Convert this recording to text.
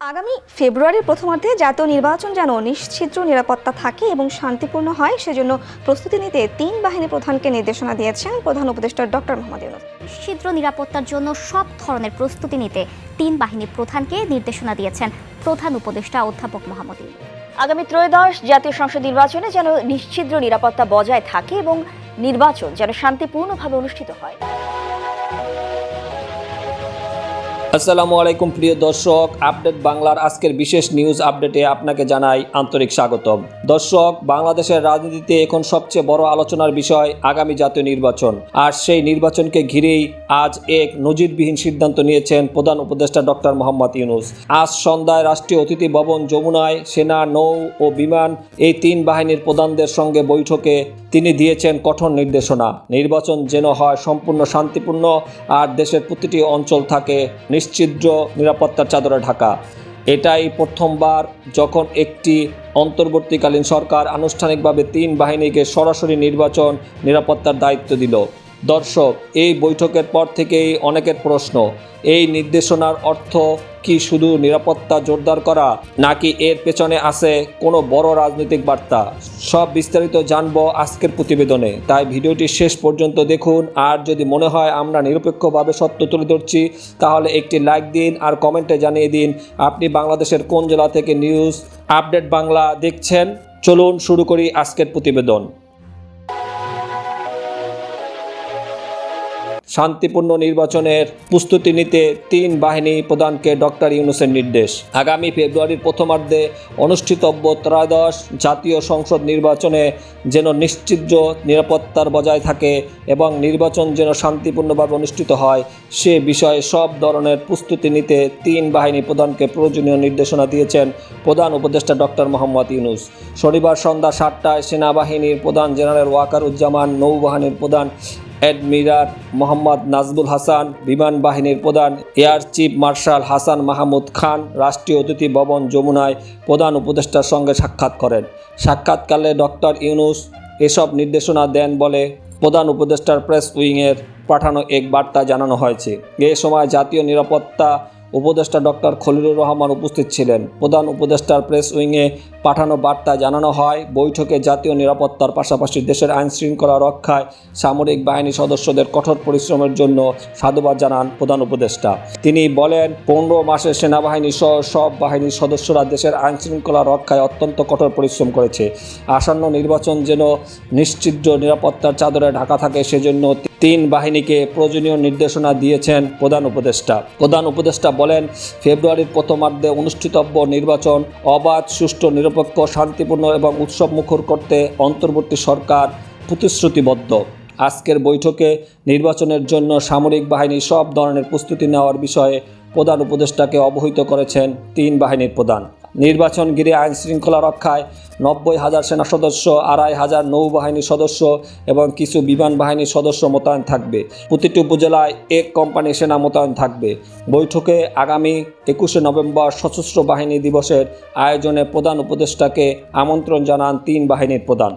আগামী ফেব্রুয়ারির প্রথমার্ধে জাতীয় নির্বাচন যেন নিশ্ছিদ্র নিরাপত্তা থাকে এবং শান্তিপূর্ণ হয় সেজন্য প্রস্তুতি নিতে তিন বাহিনী প্রধানকে নির্দেশনা দিয়েছেন প্রধান উপদেষ্টা ডক্টর মোহাম্মদ ইউনুস। ছিদ্র নিরাপত্তার জন্য সব ধরনের প্রস্তুতি নিতে তিন বাহিনী প্রধানকে নির্দেশনা দিয়েছেন প্রধান উপদেষ্টা অধ্যাপক মোহাম্মদ ইউনুস। আগামী ত্রয়োদশ জাতীয় সংসদ নির্বাচনে যেন নিশ্ছিদ্র নিরাপত্তা বজায় থাকে এবং নির্বাচন যেন শান্তিপূর্ণভাবে অনুষ্ঠিত হয়। আসসালামু আলাইকুম প্রিয় দর্শক, আপডেট বাংলার আজকের বিশেষ নিউজ আপডেটে আপনাকে জানাই আন্তরিক স্বাগতম। দর্শক, বাংলাদেশের রাজনীতিতে এখন সবচেয়ে বড় আলোচনার বিষয় আগামী জাতীয় নির্বাচন। আর সেই নির্বাচনকে ঘিরেই আজ এক নজিরবিহীন সিদ্ধান্ত নিয়েছেন প্রধান উপদেষ্টা ডক্টর মোহাম্মদ ইউনুস। আজ সন্ধ্যায় রাষ্ট্রীয় অতিথি ভবন যমুনায় সেনা, নৌ ও বিমান এই তিন বাহিনীর প্রধানদের সঙ্গে বৈঠকে তিনি দিয়েছেন কঠোর নির্দেশনা। নির্বাচন যেন হয় সম্পূর্ণ শান্তিপূর্ণ আর দেশের প্রতিটি অঞ্চল থাকে নিশ্চিদ্র নিরাপত্তার চাদরে ঢাকা। এটাই প্রথমবার যখন একটি অন্তর্বর্তীকালীন সরকার আনুষ্ঠানিকভাবে তিন বাহিনীকে সরাসরি নির্বাচন নিরাপত্তার দায়িত্ব দিল। দর্শক, এই বৈঠকের পর থেকেই অনেকের প্রশ্ন, এই নির্দেশনার অর্থ কি শুধু নিরাপত্তা জোরদার করা, নাকি এর পেছনে আছে কোনো বড় রাজনৈতিক বার্তা? সব বিস্তারিত জানব আজকের প্রতিবেদনে। তাই ভিডিওটি শেষ পর্যন্ত দেখুন, আর যদি মনে হয় আমরা নিরপেক্ষভাবে সত্য তুলে ধরছি, তাহলে একটি লাইক দিন আর কমেন্টে জানিয়ে দিন, আপনি বাংলাদেশের কোন জেলা থেকে নিউজ আপডেট বাংলা দেখছেন? চলুন শুরু করি আজকের প্রতিবেদন। শান্তিপূর্ণ নির্বাচনের প্রস্তুতি নিতে তিন বাহিনী প্রধানকে ডক্টর ইউনুসের নির্দেশ। আগামী ফেব্রুয়ারির প্রথমার্ধে অনুষ্ঠিতব্য ত্রয়োদশ জাতীয় সংসদ নির্বাচনে যেন নিশ্চিদ্র নিরাপত্তার বজায় থাকে এবং নির্বাচন যেন শান্তিপূর্ণভাবে অনুষ্ঠিত হয়, সে বিষয়ে সব ধরনের প্রস্তুতি নিতে তিন বাহিনী প্রধানকে প্রয়োজনীয় নির্দেশনা দিয়েছেন প্রধান উপদেষ্টা ডক্টর মোহাম্মদ ইউনুস। শনিবার সন্ধ্যা সাতটায় সেনাবাহিনীর প্রধান জেনারেল ওয়াকারুজ্জামান নৌবাহিনীর প্রধান অ্যাডমিরাল মোহাম্মদ নাজবুল হাসান, বিমান বাহিনীর প্রধান, air chief marshal Hasan Mahmud Khan, রাষ্ট্রীয় অতিথি ভবন যমুনায় প্রধান উপদেষ্টার সঙ্গে সাক্ষাৎ করেন। সাক্ষাৎকালে ডক্টর ইউনুস এসব নির্দেশনা দেন বলে প্রধান উপদেষ্টার প্রেস উইংয়ের পাঠানো এক বার্তা জানানো হয়েছে। এ সময় জাতীয় নিরাপত্তা উপদেষ্টা ডক্টর খলিলুর রহমান উপস্থিত ছিলেন। প্রধান উপদেষ্টার প্রেস উইংয়ে পাঠানো বার্তা জানানো হয়, বৈঠকে জাতীয় নিরাপত্তার পাশাপাশি দেশের আইন শৃঙ্খলা রক্ষায় সামরিক বাহিনী সদস্যদের কঠোর পরিশ্রমের জন্য সাধুবাদ জানান প্রধান উপদেষ্টা। তিনি বলেন, পনেরো মাসের সেনাবাহিনী সহ সব বাহিনীর সদস্যরা দেশের আইন শৃঙ্খলা রক্ষায় অত্যন্ত কঠোর পরিশ্রম করেছে। আসন্ন নির্বাচন যেন নিশ্চিদ্র নিরাপত্তার চাদরে ঢাকা থাকে, সেজন্য তিন বাহিনীকে প্রয়োজনীয় নির্দেশনা দিয়েছেন প্রধান উপদেষ্টা। প্রধান উপদেষ্টা বলেন, ফেব্রুয়ারির প্রথমার্ধে অনুষ্ঠিতব্য নির্বাচন অবাধ, সুষ্ঠু, নিরপেক্ষ, শান্তিপূর্ণ এবং উৎসব মুখর করতে অন্তর্বর্তী সরকার প্রতিশ্রুতিবদ্ধ। আজকের বৈঠকে নির্বাচনের জন্য সামরিক বাহিনী সব ধরনের প্রস্তুতি নেওয়ার বিষয়ে প্রধান উপদেষ্টাকে অবহিত করেছেন তিন বাহিনীর প্রধান। নির্বাচন ঘিরে আইন শৃঙ্খলা রক্ষায় নব্বই হাজার সেনা সদস্য, আড়াই হাজার নৌবাহিনীর সদস্য এবং কিছু বিমান বাহিনীর সদস্য মোতায়েন থাকবে। প্রতিটি উপজেলায় এক কোম্পানি সেনা মোতায়েন থাকবে। বৈঠকে আগামী একুশে নভেম্বর সশস্ত্র বাহিনী দিবসের আয়োজনে প্রধান উপদেষ্টাকে আমন্ত্রণ জানান তিন বাহিনীর প্রধান।